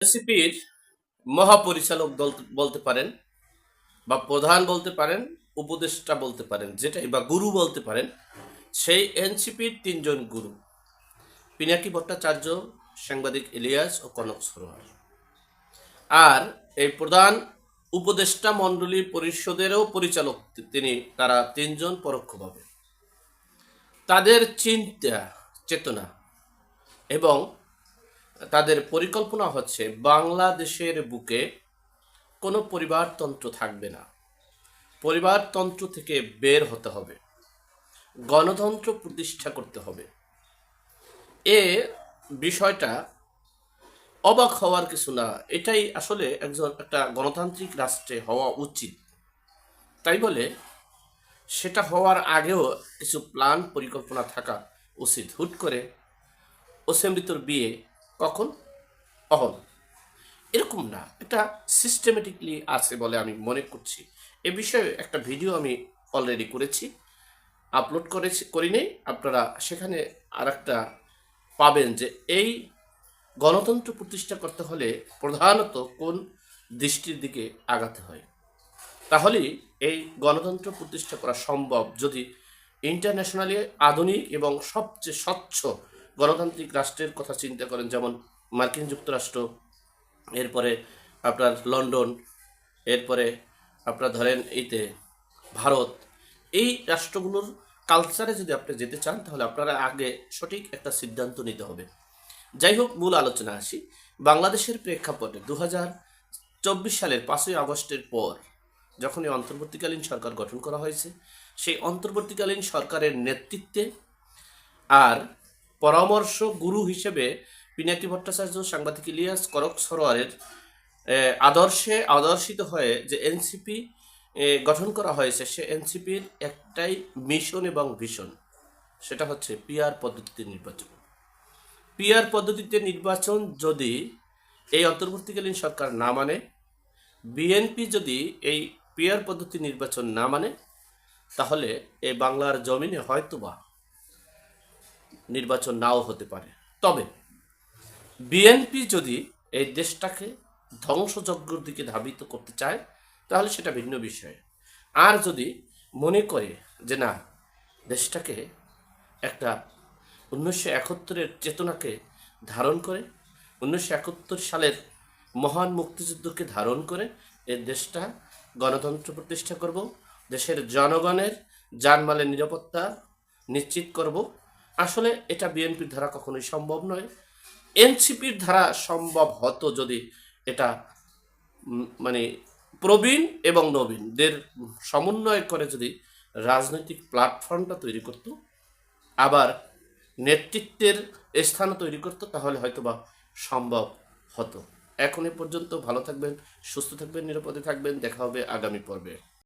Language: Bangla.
এনসিপির মহাপরিচালক দল- বলতে পারেন বা প্রধান বলতে পারেন, উপদেষ্টা বলতে পারেন, যেটাই বা গুরু বলতে পারেন, সেই এনসিপির তিনজন গুরু। পিনাকি ভট্টাচার্য, সাংবাদিক ইলিয়াস ও কনক সরোয়ার। আর এই প্রধান উপদেষ্টা মণ্ডলী পরিষদেরও পরিচালক তিনি, তারা তিনজন পরোক্ষভাবে। তাদের চিন্তা, চেতনা এবং তাদের পরিকল্পনা হচ্ছে বাংলাদেশের বুকে কোনো পরিবারতন্ত্র থাকবে না। পরিবারতন্ত্র থেকে বের হতে হবে। গণতন্ত্র প্রতিষ্ঠা করতে হবে। এ বিষয়টা অবাক হওয়ার কিছু না। এটাই আসলে একজন একটা গণতান্ত্রিক রাষ্ট্রে হওয়া উচিত। তাই বলে সেটা হওয়ার আগেও কিছু প্ল্যান পরিকল্পনা থাকা উচিত। হুট করে অসেম্বলিতর বিয়ে কখন? অহন। এরকম না, এটা সিস্টেমেটিকলি আছে বলে আমি মনে করছি। এ বিষয়ে একটা ভিডিও আমি অলরেডি করেছি আপলোড করেছি, করিনি। আপনারা সেখানে আর একটা পাবেন যে এই গণতন্ত্র প্রতিষ্ঠা করতে হলে প্রধানত কোন দৃষ্টির দিকে আগাতে হয়? তাহলেই এই গণতন্ত্র প্রতিষ্ঠা করা সম্ভব যদি ইন্টারন্যাশনালি আধুনিক এবং সবচেয়ে স্বচ্ছ গণতান্ত্রিক রাষ্ট্রের কথা চিন্তা করেন, যেমন মার্কিন যুক্তরাষ্ট্র, এরপরে আপনার লন্ডন, এরপরে আপনার ধরেন এইতে ভারত, এই রাষ্ট্রগুলোর কালচারে যদি আপনি যেতে চান, তাহলে আপনারা আগে সঠিক একটা সিদ্ধান্ত নিতে হবে। যাই হোক, মূল আলোচনা আসি। বাংলাদেশের প্রেক্ষাপটে দু চব্বিশ সালের পাঁচই আগস্টের পর যখন এই অন্তর্বর্তীকালীন সরকার গঠন করা হয়েছে, সেই অন্তর্বর্তীকালীন সরকারের নেতৃত্বে আর পরামর্শ গুরু হিসেবে পিনাকি ভট্টাচার্য সাংবাদিক ইলিয়াস করক সরোয়ারের আদর্শে আদর্শিত হয়ে যে এনসিপি গঠন করা হয়েছে, সে এনসিপির একটাই মিশন এবং ভিশন। সেটা হচ্ছে পিআর পদ্ধতিতে নির্বাচন। পিআর পদ্ধতিতে নির্বাচন যদি এই অন্তর্বর্তীকালীন সরকার না মানে বিএনপি যদি এই পিআর পদ্ধতি নির্বাচন না মানে তাহলে এই বাংলার জমিনে হয়তোবা নির্বাচন নাও হতে পারে। তবে বিএনপি যদি এই দেশটাকে ধ্বংসযজ্ঞর দিকে ধাবিত করতে চায়, তাহলে সেটা ভিন্ন বিষয়। আর যদি মনে করে যে না, দেশটাকে একটা উনিশশো একাত্তরের চেতনাকে ধারণ করে, উনিশশো একাত্তর সালের মহান মুক্তিযুদ্ধকে ধারণ করে এই দেশটা গণতন্ত্র প্রতিষ্ঠা করব, দেশের জনগণের জানমালের নিরাপত্তা নিশ্চিত করব আসলে এটা বিএনপির ধারা কখনোই সম্ভব নয়। এনসিপির ধারা সম্ভব হতো যদি এটা মানে প্রবীণ এবং নবীনদের সমন্বয় করে যদি রাজনৈতিক প্ল্যাটফর্মটা তৈরি করত, আবার নেতৃত্বের স্থান তৈরি করতো, তাহলে হয়তোবা সম্ভব হতো। এখন এ পর্যন্ত ভালো থাকবেন, সুস্থ থাকবেন, নিরাপদে থাকবেন। দেখা হবে আগামী পর্বে।